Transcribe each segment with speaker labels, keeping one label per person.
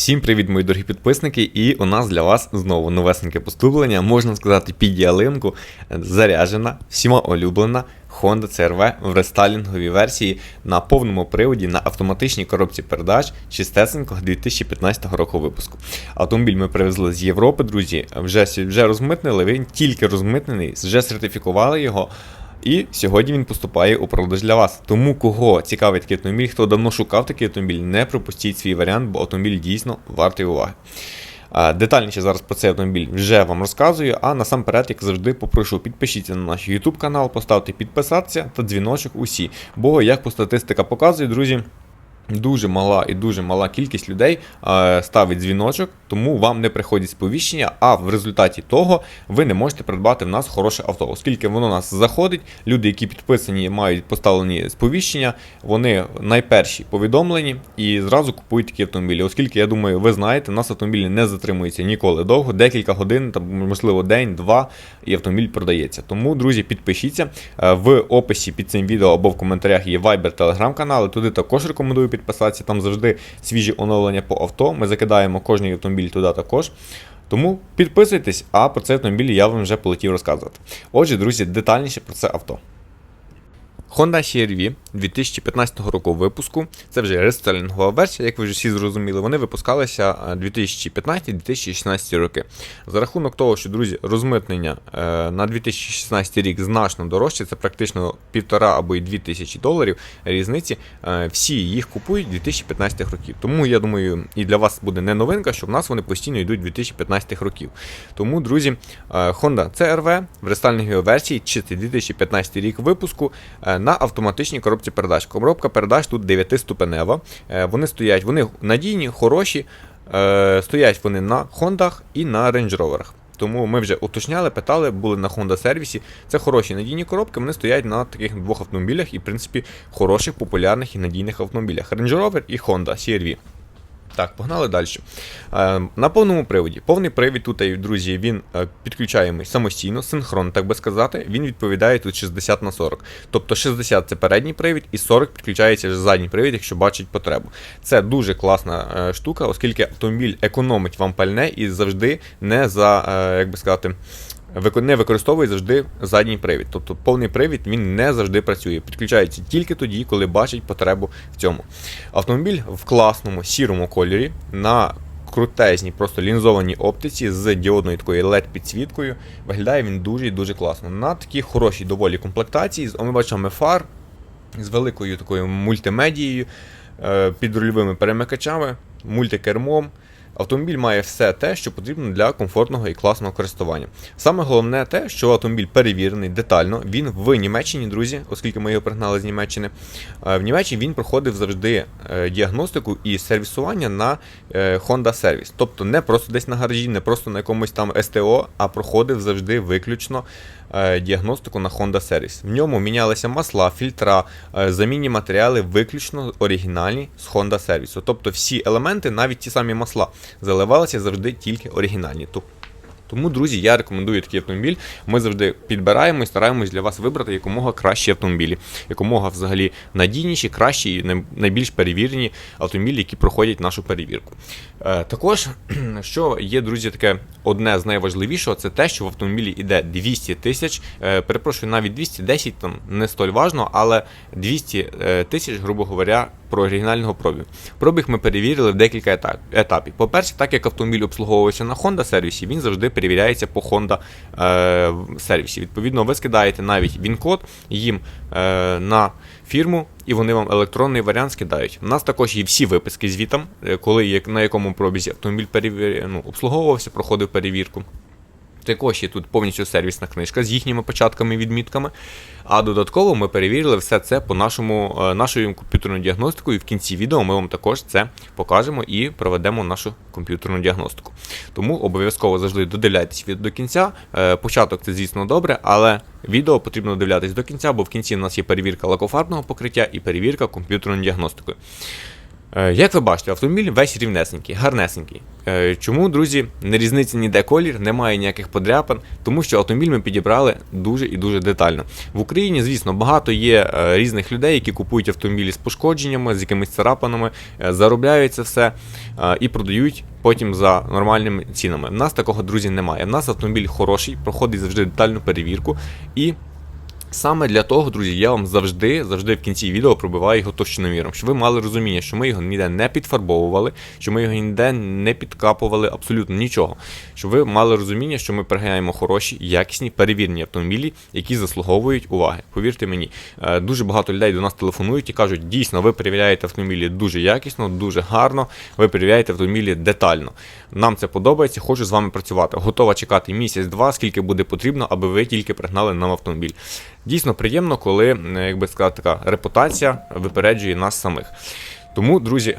Speaker 1: Всім привіт, мої дорогі підписники! І у нас для вас знову новесеньке поступлення, можна сказати, під ялинку, заряджена, всіма улюблена Honda CRV в рестайлінговій версії на повному приводі на автоматичній коробці передач чистесенького 2015 року випуску. Автомобіль ми привезли з Європи, друзі. Вже, вже розмитнили, він тільки розмитнений, вже сертифікували його. І сьогодні він поступає у продаж для вас. Тому кого цікавить такий автомобіль, хто давно шукав такий автомобіль, не пропустіть свій варіант, бо автомобіль дійсно вартий уваги. Детальніше зараз про цей автомобіль вже вам розказую. А насамперед, як завжди, попрошу підпишіться на наш YouTube канал, поставте підписатися та дзвіночок усі. Бо як по статистика показує, друзі. Дуже мала і дуже мала кількість людей е, ставить дзвіночок, тому вам не приходять сповіщення, а в результаті того ви не можете придбати в нас хороше авто, оскільки воно нас заходить. Люди, які підписані, мають поставлені сповіщення, вони найперші повідомлені і зразу купують такі автомобілі. Оскільки я думаю, ви знаєте, у нас автомобілі не затримуються ніколи довго, декілька годин, там можливо день, два, і автомобіль продається. Тому, друзі, підпишіться Е, в описі під цим відео або в коментарях є Viber, Telegram канали. Туди також рекомендую підписатися. Там завжди свіжі оновлення по авто. Ми закидаємо кожний автомобіль туди також. Тому підписуйтесь, а про цей автомобіль я вам вже полетів розказувати. Отже, друзі, детальніше про це авто. Honda CR-V 2015 року випуску. Це вже рестайлінгова версія, як ви вже всі зрозуміли. Вони випускалися 2015-2016 роки. За рахунок того, що, друзі, розмитнення е, на 2016 рік значно дорожче, це практично півтора або й дві тисячі доларів різниці. е, Всі їх купують 2015 років. Тому я думаю, і для вас буде не новинка, що в нас вони постійно йдуть 2015 років. Тому, друзі, е, Honda CR-V в рестайлінговій версії, чистий 2015 рік випуску. На автоматичній коробці передач. Коробка передач тут 9-ступенева. Е, Вони стоять, вони надійні, хороші. Е, Стоять вони на Хондах і на Range Rover. Тому ми вже уточняли, питали, були на Honda сервісі. Це хороші надійні коробки, вони стоять на таких двох автомобілях і, в принципі, хороших, популярних і надійних автомобілях. Range Rover і Honda CR-V. Так, погнали далі. Е, на повному приводі. Повний привід тут, е, друзі, він е, підключаємий самостійно, синхронно, так би сказати. Він відповідає тут 60 на 40. Тобто 60 це передній привід, і 40 підключається вже задній привід, якщо бачить потребу. Це дуже класна штука, оскільки автомобіль економить вам пальне і завжди не за, як би сказати, не використовує завжди задній привід. Тобто повний привід він не завжди працює. Підключається тільки тоді, коли бачить потребу в цьому. Автомобіль в класному сірому кольорі на крутезній, просто лінзованій оптиці з діодною такою LED-підсвіткою. Виглядає він дуже і дуже класно. На такій хорошій доволі комплектації з омивачами фар, з великою такою мультимедією, е, підрульовими перемикачами, мультикермом. Автомобіль має все те, що потрібно для комфортного і класного користування. Саме головне те, що автомобіль перевірений детально. Він в Німеччині, друзі, оскільки ми його пригнали з Німеччини. е, В Німеччині він проходив завжди е, діагностику і сервісування на е, Honda Service. Тобто не просто десь на гаражі, не просто на якомусь там СТО, а проходив завжди виключно діагностику на Honda Series. В ньому мінялися масла, фільтра, е, замінні матеріали виключно оригінальні з Honda Service. Тобто всі елементи, навіть ті самі масла, заливалися завжди тільки оригінальні. Тому, друзі, я рекомендую такий автомобіль. Ми завжди підбираємо і стараємось для вас вибрати якомога кращі автомобілі, якомога взагалі надійніші, кращі і най- найбільш перевірені автомобілі, які проходять нашу перевірку. Е, також, що є, друзі, таке одне з найважливішого, це те, що в автомобілі йде 200 тисяч. Е, перепрошую, навіть 210 там не столь важно, але 200 е, тисяч, грубо говоря, про оригінального пробігу. Пробіг ми перевірили в декілька етапів. По-перше, так як автомобіль обслуговується на Honda сервісі, він завжди перевіряється по Honda е, сервісі. Відповідно, ви скидаєте навіть він-код їм е, на фірму, і вони вам електронний варіант скидають. У нас також є всі виписки звітом, е, коли на якому пробізі автомобіль перевір... ну, обслуговувався, проходив перевірку. Також є тут повністю сервісна книжка з їхніми початками і відмітками. А додатково ми перевірили все це по нашому, е, нашою комп'ютерною діагностикою. І в кінці відео ми вам також це покажемо і проведемо нашу комп'ютерну діагностику. Тому обов'язково завжди додивляйтесь відео до кінця. Е, Початок це, звісно, добре, але відео потрібно дивлятись до кінця, бо в кінці в нас є перевірка лакофарбного покриття і перевірка комп'ютерною діагностикою. Е, Як ви бачите, автомобіль весь рівнесенький, гарнесенький. Е, Чому, друзі, не різниці ніде колір, немає ніяких подряпин, тому що автомобіль ми підібрали дуже і дуже детально. В Україні, звісно, багато є е, різних людей, які купують автомобілі з пошкодженнями, з якимись царапинами, е, заробляють це все і продають потім за нормальними цінами. У нас такого, друзі, немає. У нас автомобіль хороший, проходить завжди детальну перевірку і. Саме для того, друзі, я вам завжди, завжди в кінці відео пробиваю його товщиноміром, щоб ви мали розуміння, що ми його ніде не підфарбовували, що ми його ніде не підкапували абсолютно нічого. Щоб ви мали розуміння, що ми приганяємо хороші, якісні, перевірені автомобілі, які заслуговують уваги. Повірте мені, е, дуже багато людей до нас телефонують і кажуть, дійсно, ви перевіряєте автомобілі дуже якісно, дуже гарно, ви перевіряєте автомобілі детально. Нам це подобається, хочу з вами працювати. Готова чекати місяць-два, скільки буде потрібно, аби ви тільки пригнали нам автомобіль. Дійсно приємно, коли, е, як би сказати, така репутація випереджує нас самих. Тому, друзі,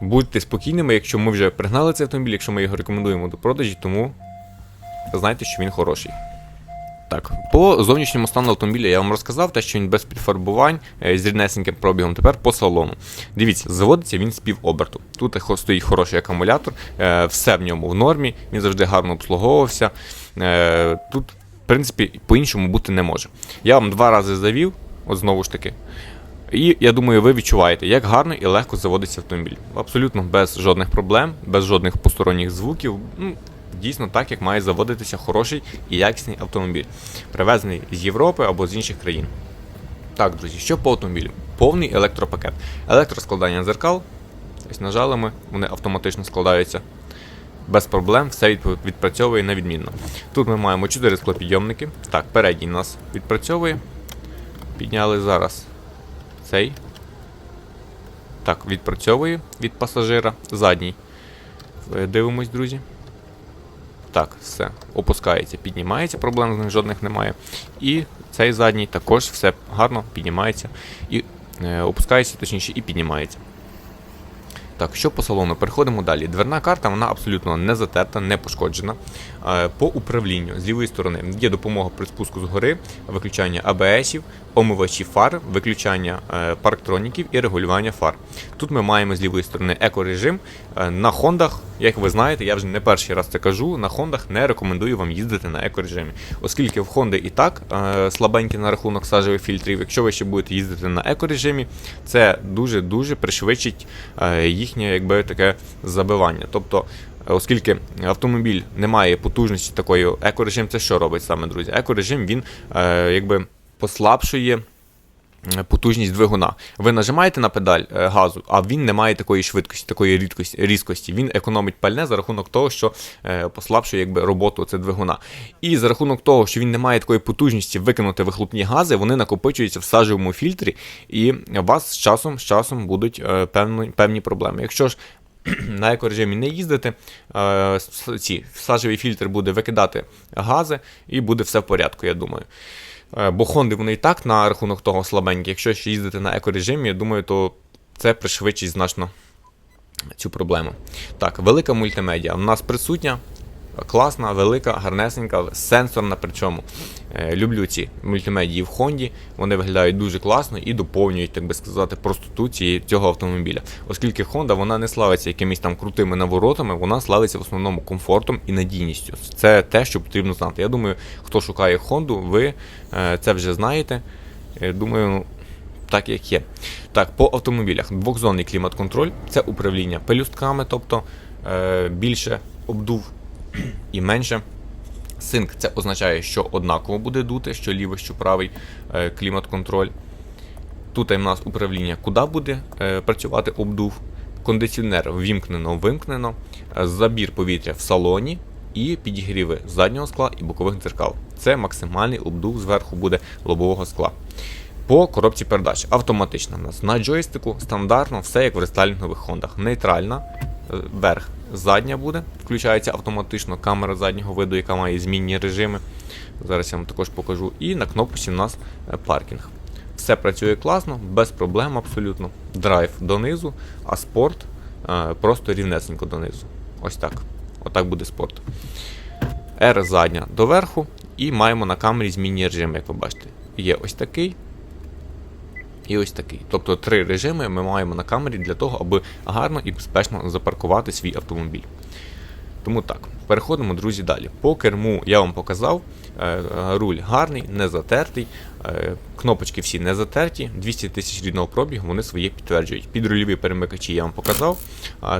Speaker 1: будьте спокійними, якщо ми вже пригнали цей автомобіль, якщо ми його рекомендуємо до продажі, тому знайте, що він хороший. Так, по зовнішньому стану автомобіля я вам розказав, те, що він без підфарбувань е, з ріднесеньким пробігом. Тепер по салону. Дивіться, заводиться він з півоберту. Тут стоїть хороший акумулятор, е, все в ньому в нормі, він завжди гарно обслуговувався. Тут, принципі, по-іншому бути не може. Я вам два рази завів, от знову ж таки. І я думаю, ви відчуваєте, як гарно і легко заводиться автомобіль. Абсолютно без жодних проблем, без жодних посторонніх звуків. Ну, дійсно так, як має заводитися хороший і якісний автомобіль, привезений з Європи або з інших країн. Так, друзі, що по автомобілю? Повний електропакет. Електроскладання дзеркал. Ось нажали вони автоматично складаються. Без проблем, все відп- відпрацьовує на відмінно. Тут ми маємо 4 склопідйомники. Так, передній нас відпрацьовує. Підняли зараз цей. Так, відпрацьовує від пасажира. Задній. Е, Дивимось, друзі. Так, все. Опускається, піднімається, проблем з ним жодних немає. І цей задній також все гарно піднімається і е, опускається, точніше, і піднімається. Так, що по салону? Переходимо далі. Дверна карта вона абсолютно не затерта, не пошкоджена. Е, По управлінню з лівої сторони є допомога при спуску згори, виключання АБСів, омивачі фар, виключання е, парктроніків і регулювання фар. Тут ми маємо з лівої сторони екорежим. Е, На Хондах, як ви знаєте, я вже не перший раз це кажу. На Хондах не рекомендую вам їздити на екорежимі, оскільки в Хонди і так слабенькі на рахунок сажевих фільтрів. Якщо ви ще будете їздити на екорежимі, це дуже дуже пришвидшить е, їхнє якби таке забивання. Тобто. е, Оскільки автомобіль не має потужності такої, екорежим це що робить саме, друзі? Екорежим він е, якби послабшує потужність двигуна. Ви нажимаєте на педаль е, газу, а він не має такої швидкості, такої рідкості, різкості. Він економить пальне за рахунок того, що е, послабшує якби, роботу це двигуна. І за рахунок того, що він не має такої потужності викинути вихлопні гази, вони накопичуються в сажевому фільтрі, і у вас з часом, з часом будуть е, певні, певні проблеми. Якщо ж на екорежимі не їздити, ці сажевий фільтр буде викидати гази і буде все в порядку, я думаю. Е, Бо Хонди вони і так на рахунок того слабенькі. Якщо ще їздити на екорежимі, я думаю, то це пришвидшить значно цю проблему. Так, велика мультимедіа у нас присутня. Класна, велика, гарнесенька, сенсорна. Причому Е, люблю ці мультимедії в Хонді. Вони виглядають дуже класно і доповнюють, так би сказати, простоту цього автомобіля. Оскільки Honda вона не славиться якимись там крутими наворотами, вона славиться в основному комфортом і надійністю. Це те, що потрібно знати. Я думаю, хто шукає Honda, ви е, це вже знаєте. Е, Думаю, так як є. Так, по автомобілях. Двохзонний клімат-контроль це управління пелюстками, тобто е, більше обдув і менше. Синк це означає, що однаково буде дути, що лівий, що правий е, клімат-контроль. Тут у нас управління, куди буде е, працювати обдув. Кондиціонер ввімкнено, вимкнено, е, забір повітря в салоні і підігріви заднього скла і бокових дзеркал. Це максимальний обдув зверху буде лобового скла. По коробці передач автоматична у нас на джойстику стандартно все як в рестайлінгових хондах. Нейтральна, верх, задня буде, включається автоматично камера заднього виду, яка має змінні режими. Зараз я вам також покажу. І на кнопці у нас е, паркінг. Все працює класно, без проблем абсолютно. Драйв донизу, а спорт е, просто рівнесенько донизу. Ось так. Отак буде спорт. R задня доверху, і маємо на камері змінні режими, як ви бачите. Є ось такий. І ось такий. Тобто три режими ми маємо на камері для того, аби гарно і безпечно запаркувати свій автомобіль. Тому так, переходимо, друзі, далі. По керму я вам показав. е, Руль гарний, не затертий, е, кнопочки всі не затерті, 200 тисяч рідного пробігу, вони своє підтверджують. Підрульові перемикачі я вам показав.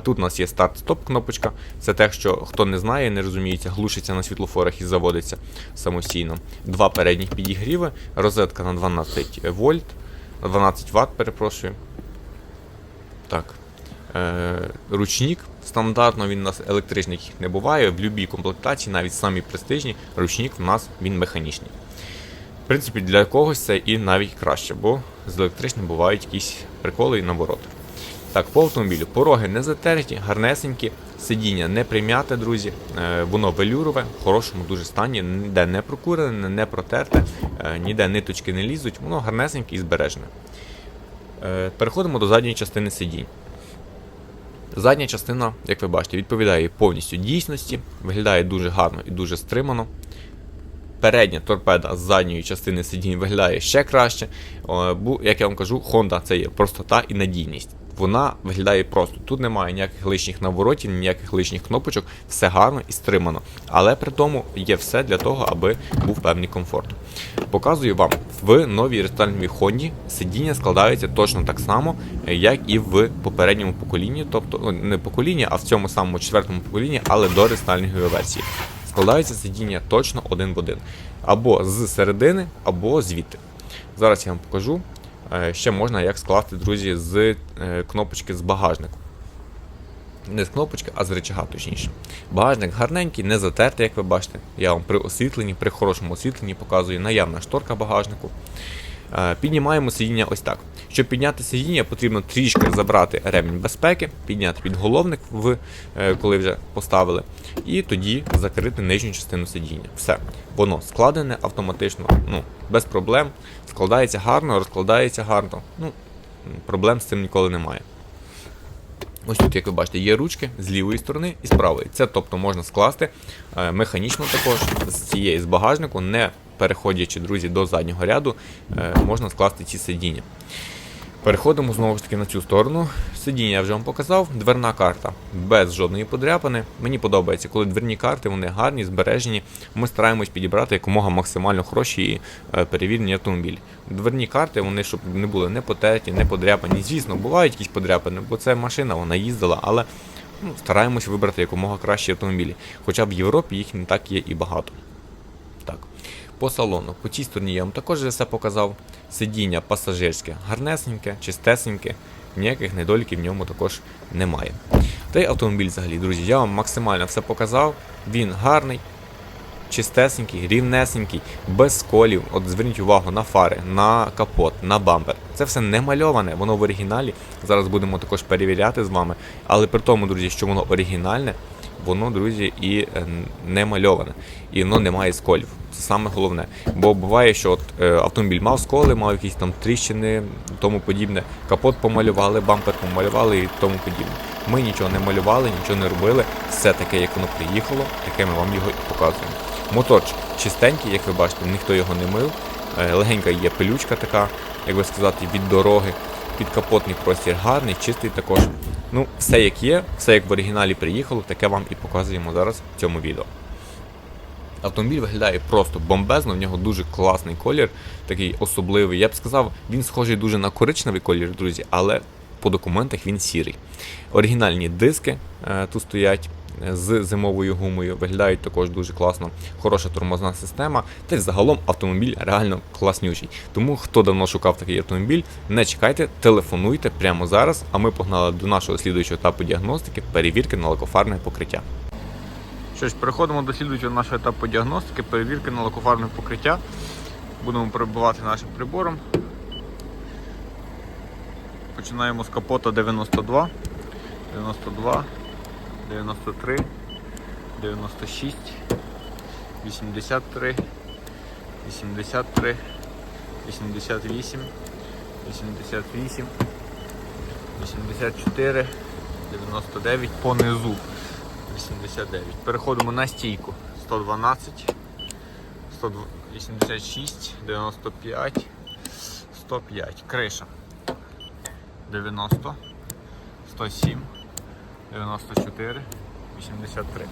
Speaker 1: Тут у нас є старт-стоп кнопочка. Це те, що хто не знає, не розуміється, глушиться на світлофорах і заводиться самостійно. Два передніх підігріви, розетка на 12 вольт, 12 Вт, перепрошую. Так. Е, ручник. Стандартно він у нас електричний їх не буває. В будь-якій комплектації, навіть самі престижні, ручник у нас він механічний. В принципі, для когось це і навіть краще, бо з електричним бувають якісь приколи і наоборот. Так, по автомобілю. Пороги не затерті, гарнесенькі, сидіння не прим'яте, друзі. Е, воно велюрове, в хорошому дуже стані, ніде не прокурене, не протерте, е, ніде ниточки не лізуть, воно гарнесеньке і збережене. Е, переходимо до задньої частини сидінь. Задня частина, як ви бачите, відповідає повністю дійсності, виглядає дуже гарно і дуже стримано. Передня торпеда з задньої частини сидінь виглядає ще краще. Як я вам кажу, Honda це є простота і надійність. Вона виглядає просто. Тут немає ніяких лишніх наворотів, ніяких лишніх кнопочок, все гарно і стримано. Але при тому є все для того, аби був певний комфорт. Показую вам в новій рестайлінговій Honda сидіння складаються точно так само, як і в попередньому поколінні, тобто ну, не поколінні, а в цьому самому четвертому поколінні, але до рестайлінгової версії. Складаються сидіння точно один в один. Або з середини, або звідти. Зараз я вам покажу. Е, Ще можна як скласти, друзі, з е, кнопочки з багажнику. Не з кнопочки, а з речага, точніше. Багажник гарненький, не затертий, як ви бачите. Я вам при освітленні, при хорошому освітленні показую наявна шторка багажнику. Е, Піднімаємо сидіння ось так. Щоб підняти сидіння, потрібно трішки забрати ремінь безпеки, підняти підголовник, в, е, коли вже поставили, і тоді закрити нижню частину сидіння. Все. Воно складене автоматично, ну, без проблем. Складається гарно, розкладається гарно. Ну, проблем з цим ніколи немає. Ось тут, як ви бачите, є ручки з лівої сторони і з правої. Це тобто можна скласти е, механічно також з цієї з багажнику, не переходячи, друзі, до заднього ряду, е, можна скласти ці сидіння. Переходимо знову ж таки на цю сторону. Сидіння я вже вам показав. Дверна карта без жодної подряпини. Мені подобається, коли дверні карти вони гарні, збережені. Ми стараємось підібрати якомога максимально хороші і е, перевірені автомобілі. Дверні карти, вони щоб не були не потерті, не подряпані. Звісно, бувають якісь подряпини, бо це машина, вона їздила, але ну, стараємось вибрати якомога кращі автомобілі. Хоча в Європі їх не так є і багато. Так. По салону. По цій стороні я вам також все показав. Сидіння пасажирське, гарнесеньке, чистесеньке, ніяких недоліків в ньому також немає. Та й автомобіль взагалі, друзі, я вам максимально все показав. Він гарний, чистесенький, рівнесенький, без сколів. От зверніть увагу на фари, на капот, на бампер. Це все не мальоване, воно в оригіналі. Зараз будемо також перевіряти з вами. Але при тому, друзі, що воно оригінальне, воно, друзі, і е, не мальоване, і воно не має сколів. Це саме головне. Бо буває, що от, е, автомобіль мав сколи, мав якісь там тріщини, тому подібне. Капот помалювали, бампер помалювали і тому подібне. Ми нічого не малювали, нічого не робили. Все таке, як воно приїхало, таке ми вам його і показуємо. Моторчик чистенький, як ви бачите, ніхто його не мив. Е, Легенька є пилючка така, як би сказати, від дороги. Підкапотний простір гарний, чистий також. Ну, все як є, все як в оригіналі приїхало, таке вам і показуємо зараз в цьому відео. Автомобіль виглядає просто бомбезно, в нього дуже класний колір, такий особливий. Я б сказав, він схожий дуже на коричневий колір, друзі, але по документах він сірий. Оригінальні диски е, тут стоять з зимовою гумою, виглядають також дуже класно, хороша тормозна система. Та й загалом автомобіль реально класнючий. Тому хто давно шукав такий автомобіль, не чекайте, телефонуйте прямо зараз, а ми погнали до нашого слідуючого етапу діагностики, перевірки на лакофарне покриття. Що ж, переходимо до слідуючого нашого етапу діагностики, перевірки на лакофарне покриття. Будемо перебувати нашим прибором. Починаємо з капота 92, 92, 93, 96, 83, 83, 88, 88, 84, 99 понизу. 89. Переходимо на стійку. 112, 186, 95, 105. Криша. 90, 107, 94, 83.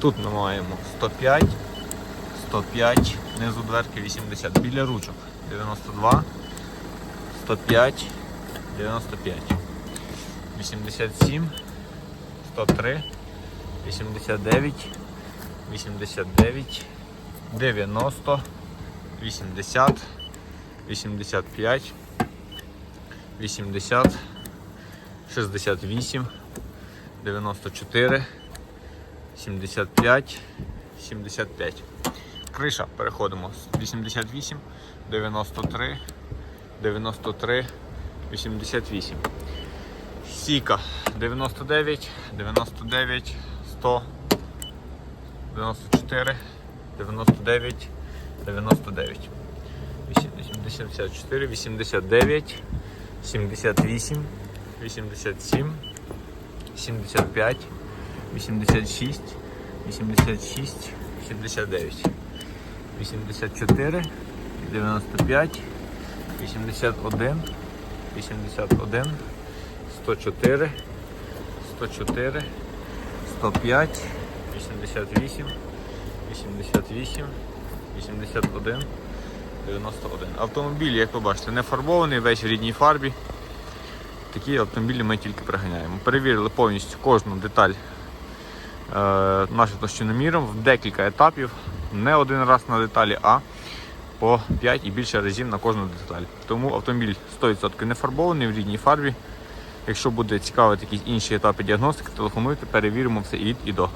Speaker 1: Тут ми маємо 105, 105, внизу дверки 80. Біля ручок 92, 105, 95, 87, 103, 89, 89, 90, 80, 85, 80, 68, 94, 75, 75. Криша переходимо 88, 93, 93, 88. Сіка 99, 99, 100, 94, 99, 99. 84, 89, 78, 87, 75, 86, 86, 79, 84, 95, 81, 81, 104, 104, 105, 88, 88, 81, 91. Автомобіль, як ви бачите, не фарбований, весь в рідній фарбі. Такі автомобілі ми тільки приганяємо. Перевірили повністю кожну деталь е, нашим товщиноміром в декілька етапів. Не один раз на деталі, а по 5 і більше разів на кожну деталь. Тому автомобіль 100% не фарбований в рідній фарбі. Якщо буде цікавити якісь інші етапи діагностики, телефонуйте, перевіримо все і від і до.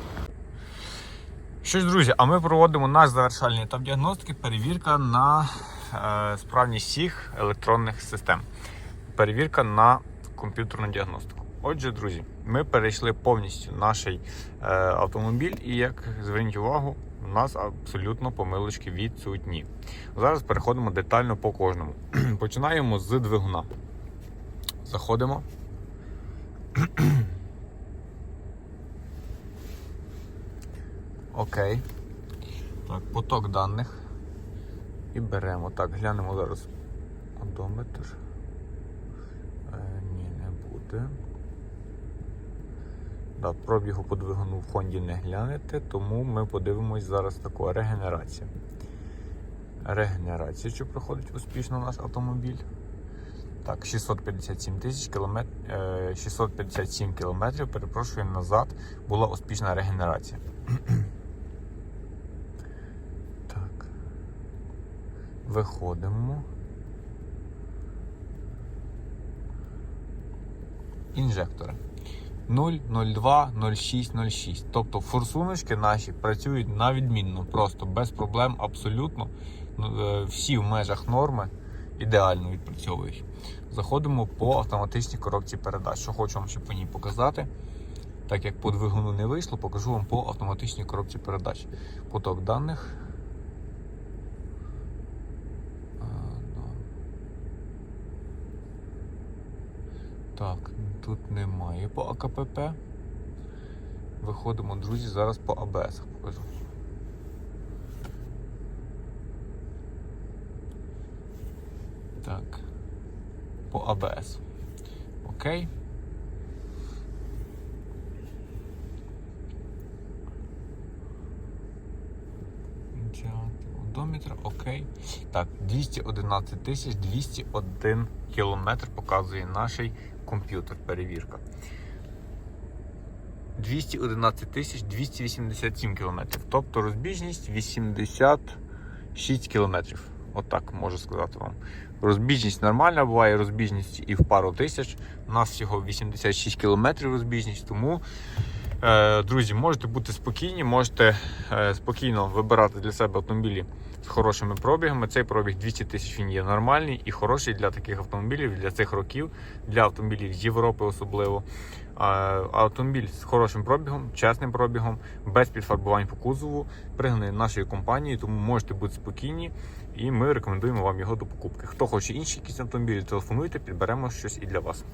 Speaker 1: Що ж, друзі, а ми проводимо наш завершальний етап діагностики, перевірка на е, справність всіх електронних систем. Перевірка на комп'ютерну діагностику. Отже, друзі, ми перейшли повністю наш е, автомобіль, і як зверніть увагу, у нас абсолютно помилочки відсутні. Зараз переходимо детально по кожному. Починаємо з двигуна. Заходимо. Окей. Так, поток даних. І беремо. Так, глянемо зараз одометр. Е, буде. Да, пробігу по двигуну в Хонді не глянете, тому ми подивимось зараз таку регенерацію. Регенерація, чи проходить успішно наш автомобіль. Так, 657 тисяч кілометрів, 657 кілометрів, перепрошую, назад була успішна регенерація. Так. Виходимо. Інжектори. 0, 02, 06, 06. Тобто форсуночки наші працюють на відмінно, просто без проблем абсолютно. Ну, е, Всі в межах норми ідеально відпрацьовують. Заходимо по автоматичній коробці передач. Що хочу вам ще по ній показати. Так як по двигуну не вийшло, покажу вам по автоматичній коробці передач. Поток даних. А, да. Так, тут немає по АКПП. Виходимо, друзі, зараз по АБС покажу. Так. По АБС. Окей. Одометр, окей. Так, 211 тисяч 201 кілометр показує наш комп'ютер. Перевірка. 211 тисяч 287 кілометрів. Тобто розбіжність 86 кілометрів. Отак можу сказати вам. Розбіжність нормальна, буває розбіжність і в пару тисяч. У нас всього 86 кілометрів розбіжність, тому. Е, Друзі, можете бути спокійні, можете е, спокійно вибирати для себе автомобілі з хорошими пробігами. Цей пробіг 200 тисяч він є нормальний і хороший для таких автомобілів, для цих років, для автомобілів з Європи особливо. Е, Автомобіль з хорошим пробігом, чесним пробігом, без підфарбувань по кузову, пригнаний нашою компанією, тому можете бути спокійні і ми рекомендуємо вам його до покупки. Хто хоче інші якісь автомобілі, телефонуйте, підберемо щось і для вас.